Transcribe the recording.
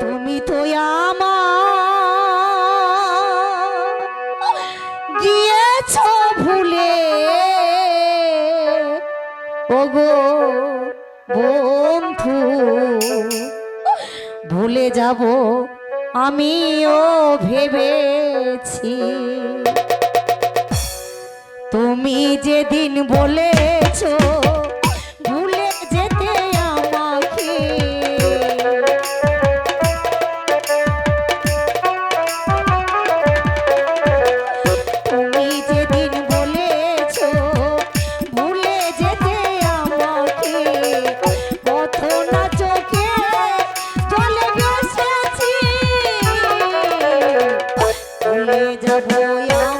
তুমি তো আমার গিয়েছ ভুলে। ওগো বন্ধু ভুলে যাব আমিও ভেবেছি। তুমি যেদিন বলেছ 不要。